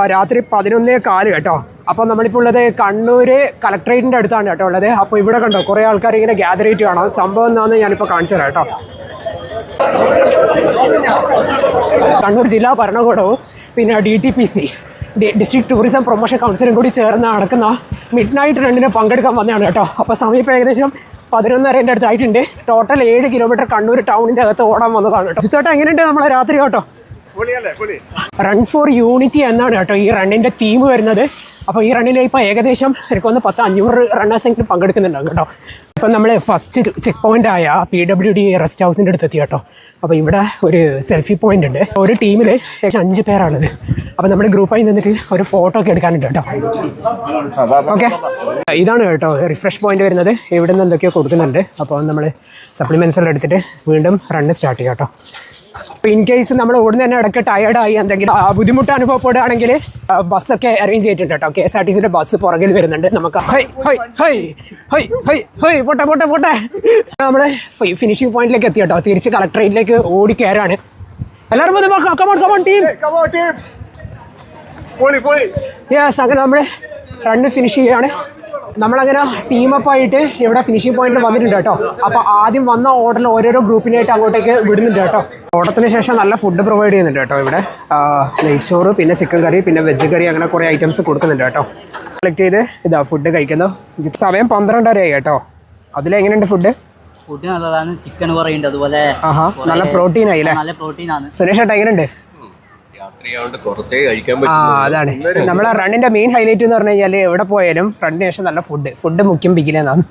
രാത്രി പതിനൊന്നേ കാൽ കേട്ടോ. അപ്പോൾ നമ്മളിപ്പോൾ ഉള്ളത് കണ്ണൂര് കളക്ട്രേറ്റിന്റെ അടുത്താണ് കേട്ടോ ഉള്ളത്. അപ്പോൾ ഇവിടെ കണ്ടോ കുറേ ആൾക്കാർ ഇങ്ങനെ ഗ്യാദർ ചെയ്തിട്ട് കാണാം. സംഭവം എന്താണെന്ന് ഞാനിപ്പോൾ കാണിച്ചു തരാം കേട്ടോ. കണ്ണൂർ ജില്ലാ ഭരണകൂടവും പിന്നെ D T P C district tourism promotion കൗൺസിലും കൂടി ചേർന്ന് നടക്കുന്ന മിഡ് നൈറ്റ് റണ്ണിന് പങ്കെടുക്കാൻ വന്നതാണ് കേട്ടോ. അപ്പോൾ സമയം ഏകദേശം പതിനൊന്നരന്റെ അടുത്തായിട്ടുണ്ട്. ടോട്ടൽ ഏഴ് കിലോമീറ്റർ കണ്ണൂർ ടൗണിന്റെ അകത്ത് ഓടാൻ വന്നതാണ് കേട്ടോ. ചുറ്റോട്ടം എങ്ങനെയുണ്ട് നമ്മളെ രാത്രി കേട്ടോ? റൺ ഫോർ യൂണിറ്റി എന്നാണ് കേട്ടോ ഈ റണ്ണിന്റെ തീം വരുന്നത്. അപ്പോൾ ഈ റണ്ണിൽ ഇപ്പോൾ ഏകദേശം എനിക്കൊന്ന് പത്ത് അഞ്ഞൂറ് റണ്ണേഴ്സ് എങ്കിലും പങ്കെടുക്കുന്നുണ്ടാവും കേട്ടോ. ഇപ്പം നമ്മൾ ഫസ്റ്റ് ചെക്ക് പോയിന്റ് ആയ പി ഡബ്ല്യു ഡി റെസ്റ്റ് ഹൗസിന്റെ അടുത്ത് എത്തി കേട്ടോ. അപ്പോൾ ഇവിടെ ഒരു സെൽഫി പോയിന്റ് ഉണ്ട്. ഒരു ടീമിൽ ഏകദേശം അഞ്ച് പേരാണുള്ളത്. അപ്പോൾ നമ്മുടെ ഗ്രൂപ്പായി നിന്നിട്ട് ഒരു ഫോട്ടോ ഒക്കെ എടുക്കാനുണ്ട് കേട്ടോ. ഓക്കെ ഇതാണ് കേട്ടോ റിഫ്രഷ് പോയിന്റ് വരുന്നത്. ഇവിടെ നിന്ന് എന്തൊക്കെയോ കൊടുക്കുന്നുണ്ട്. അപ്പോൾ നമ്മൾ സപ്ലിമെന്റ്സ് എല്ലാം എടുത്തിട്ട് വീണ്ടും റണ്ണ് സ്റ്റാർട്ട് ചെയ്യാം കേട്ടോ. അപ്പോൾ ഇൻ കേസ് നമ്മൾ ഓടുന്ന തന്നെ ഇടയ്ക്ക് ടയർഡായി എന്തെങ്കിലും ആ, ബുദ്ധിമുട്ട് അനുഭവപ്പെടുകയാണെങ്കിൽ ബസ് ബസ്സൊക്കെ അറേഞ്ച് ചെയ്തിട്ടുണ്ട് കേട്ടോ. കെ എസ് ആർ ടി സിയുടെ ബസ് പുറകിൽ വരുന്നുണ്ട്. നമുക്ക് high high high high high high പോട്ടെ പോട്ടെ പോട്ടെ. നമ്മൾ ഫിനിഷിംഗ് പോയിന്റിലേക്ക് എത്തി കേട്ടോ. തിരിച്ച് കളക്ടറേറ്റിലേക്ക് ഓടി കയറാണ്. എല്ലാവരും കമോൺ കമോൺ ടീം യെസ് അങ്ങനെ നമ്മൾ റണ്ണ് ഫിനിഷ് ചെയ്യുകയാണ് നമ്മളങ്ങനെ ടീമപ്പ് ആയിട്ട് ഇവിടെ ഫിനിഷിംഗ് പോയിന്റിൽ വന്നിട്ടുണ്ട് കേട്ടോ. അപ്പോൾ ആദ്യം വന്ന ഓർഡറിൽ ഓരോരോ ഗ്രൂപ്പിനായിട്ട് അങ്ങോട്ടേക്ക് വിടുന്നുണ്ട് കേട്ടോ. ഓട്ടത്തിന് ശേഷം നല്ല ഫുഡ് പ്രൊവൈഡ് ചെയ്യുന്നുണ്ട് കേട്ടോ ഇവിടെ. ആ, നെയ്ച്ചോറ് പിന്നെ ചിക്കൻ കറി പിന്നെ വെജ് കറി അങ്ങനെ കുറേ ഐറ്റംസ് കൊടുക്കുന്നുണ്ട് കേട്ടോ. കളക്ട് ചെയ്ത് ഇതാ ഫുഡ് കഴിക്കുന്നു. സമയം പന്ത്രണ്ടരയായി കേട്ടോ. അതിലെങ്ങനെയുണ്ട് ഫുഡ് ഫുഡ് നല്ലതാണ്. ചിക്കൻ കുറേ ഉണ്ട് അതുപോലെ നല്ല പ്രോട്ടീൻ ആയി നല്ല പ്രോട്ടീൻ ആണ്. സുരേഷ് ഏട്ടാ എങ്ങനെയുണ്ട്? അതാണ്. നമ്മളെ റണ്ണിന്റെ മെയിൻ ഹൈലൈറ്റ് എന്ന് പറഞ്ഞു കഴിഞ്ഞാൽ എവിടെ പോയാലും റണ്ണിന് ശേഷം നല്ല ഫുഡ് ഫുഡ് മുഖ്യം പിക്കിലെന്നാണ്